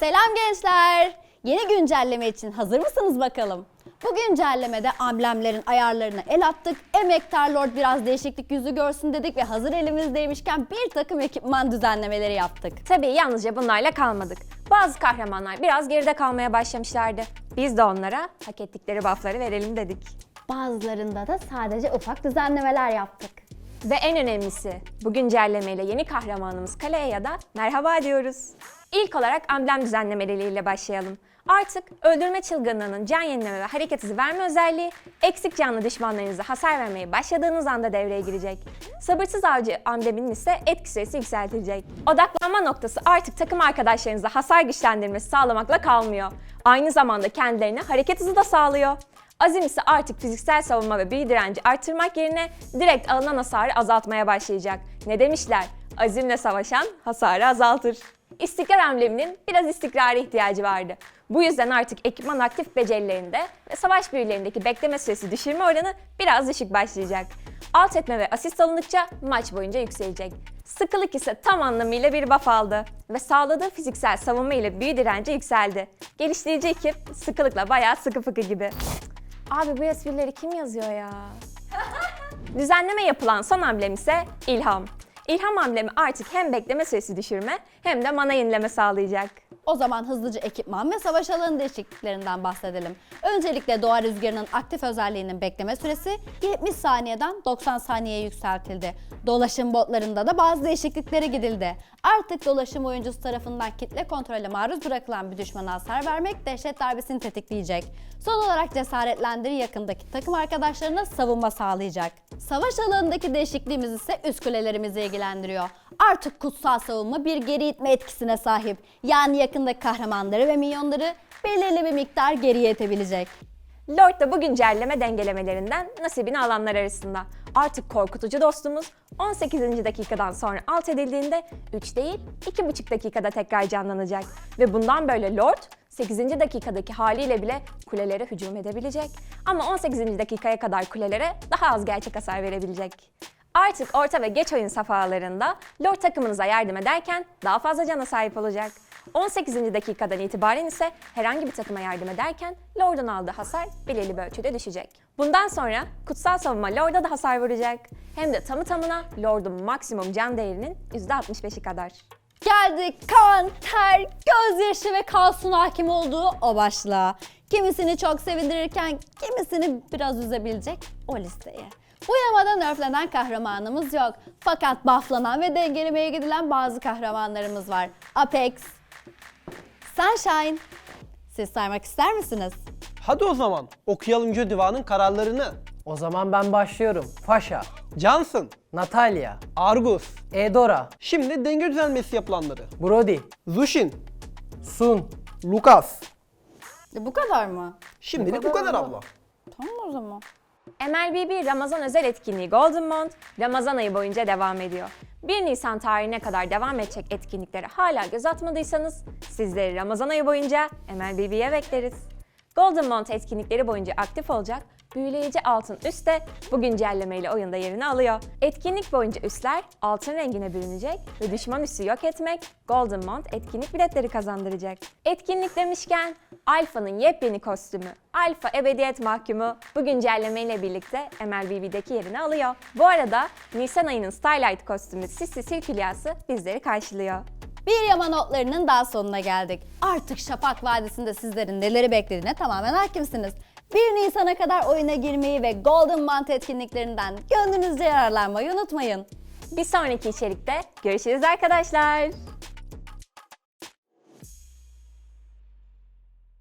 Selam gençler. Yeni güncelleme için hazır mısınız bakalım? Bu güncellemede amblemlerin ayarlarına el attık. Emektar Lord biraz değişiklik yüzü görsün dedik ve hazır elimizdeymişken bir takım ekipman düzenlemeleri yaptık. Tabii yalnızca bunlarla kalmadık. Bazı kahramanlar biraz geride kalmaya başlamışlardı. Biz de onlara hak ettikleri buffları verelim dedik. Bazılarında da sadece ufak düzenlemeler yaptık. Ve en önemlisi bu güncellemeyle yeni kahramanımız Kale'ye da merhaba diyoruz. İlk olarak amblem düzenlemeleriyle başlayalım. Artık öldürme çılgınlığının can yenileme ve hareket hızı verme özelliği eksik canlı düşmanlarınıza hasar vermeye başladığınız anda devreye girecek. Sabırsız avcı ambleminin ise etki süresi yükseltilecek. Odaklanma noktası artık takım arkadaşlarınıza hasar güçlendirmesi sağlamakla kalmıyor. Aynı zamanda kendilerine hareket hızı da sağlıyor. Azim ise artık fiziksel savunma ve büyü direnci artırmak yerine direkt alınan hasarı azaltmaya başlayacak. Ne demişler? Azimle savaşan hasarı azaltır. İstikrar ambleminin biraz istikrara ihtiyacı vardı. Bu yüzden artık ekipman aktif becerilerinde ve savaş büyülerindeki bekleme süresi düşürme oranı biraz düşük başlayacak. Alt etme ve asist alındıkça maç boyunca yükselecek. Sıkılık ise tam anlamıyla bir buff aldı ve sağladığı fiziksel savunma ile büyü direnci yükseldi. Geliştirici ekip sıkılıkla bayağı sıkı fıkı gibi. Abi bu esprileri kim yazıyor ya? Düzenleme yapılan son amblem ise ilham. İlham amblemi artık hem bekleme süresi düşürme hem de mana yenileme sağlayacak. O zaman hızlıca ekipman ve savaş alanı değişikliklerinden bahsedelim. Öncelikle doğa rüzgarının aktif özelliğinin bekleme süresi 70 saniyeden 90 saniyeye yükseltildi. Dolaşım botlarında da bazı değişikliklere gidildi. Artık dolaşım oyuncusu tarafından kitle kontrole maruz bırakılan bir düşmana hasar vermek dehşet darbesini tetikleyecek. Son olarak cesaretlendiri yakındaki takım arkadaşlarına savunma sağlayacak. Savaş alanındaki değişikliğimiz ise üst kulelerimizi ilgilendiriyor. Artık kutsal savunma bir geri itme etkisine sahip. Yani yakındaki kahramanları ve minyonları belirli bir miktar geriye itebilecek. Lord da bu güncelleme dengelemelerinden nasibini alanlar arasında. Artık korkutucu dostumuz 18. dakikadan sonra alt edildiğinde 3 değil 2,5 dakikada tekrar canlanacak. Ve bundan böyle Lord 8. dakikadaki haliyle bile kulelere hücum edebilecek. Ama 18. dakikaya kadar kulelere daha az gerçek hasar verebilecek. Artık orta ve geç oyun safhalarında Lord takımınıza yardım ederken daha fazla cana sahip olacak. 18. dakikadan itibaren ise herhangi bir takıma yardım ederken Lord'un aldığı hasar belirli bir ölçüde düşecek. Bundan sonra kutsal savunma Lord'a da hasar vuracak. Hem de tamı tamına Lord'un maksimum can değerinin %65'i kadar. Geldik kan, ter, gözyaşı ve kaosun hakim olduğu o başlığa. Kimisini çok sevindirirken kimisini biraz üzebilecek o listeye. Bu yamada nerflenen kahramanımız yok. Fakat bufflanan ve dengelemeye gidilen bazı kahramanlarımız var. Apex, Sunshine. Siz saymak ister misiniz? Hadi o zaman okuyalım Yüce Divan'ın kararlarını. O zaman ben başlıyorum. Faşa, Johnson, Natalya, Argus. Edora, Şimdi denge düzenlemesi yapılanları. Brody, Zushin, Sun, Lucas. E, bu kadar mı? Şimdilik bu kadar abla. Tamam o zaman. MLBB Ramazan özel etkinliği Golden Mount, Ramazan ayı boyunca devam ediyor. 1 Nisan tarihine kadar devam edecek etkinliklere hala göz atmadıysanız sizleri Ramazan ayı boyunca MLBB'ye bekleriz. Golden Mount etkinlikleri boyunca aktif olacak büyüleyici altın üst de bu güncellemeyle oyunda yerini alıyor. Etkinlik boyunca üsler altın rengine bürünecek ve düşman üssü yok etmek Golden Mount etkinlik biletleri kazandıracak. Etkinlik demişken Alpha'nın yepyeni kostümü Alpha Ebediyet Mahkumu bu güncellemeyle birlikte MLBB'deki yerini alıyor. Bu arada Nisan ayının Starlight kostümü Sissy Sirkülyası bizleri karşılıyor. Bir yama notlarının daha sonuna geldik. Artık Şafak Vadisi'nde sizlerin neleri beklediğine tamamen hakimsiniz. 1 Nisan'a kadar oyuna girmeyi ve Golden Mount etkinliklerinden gönlünüzce yararlanmayı unutmayın. Bir sonraki içerikte görüşürüz arkadaşlar.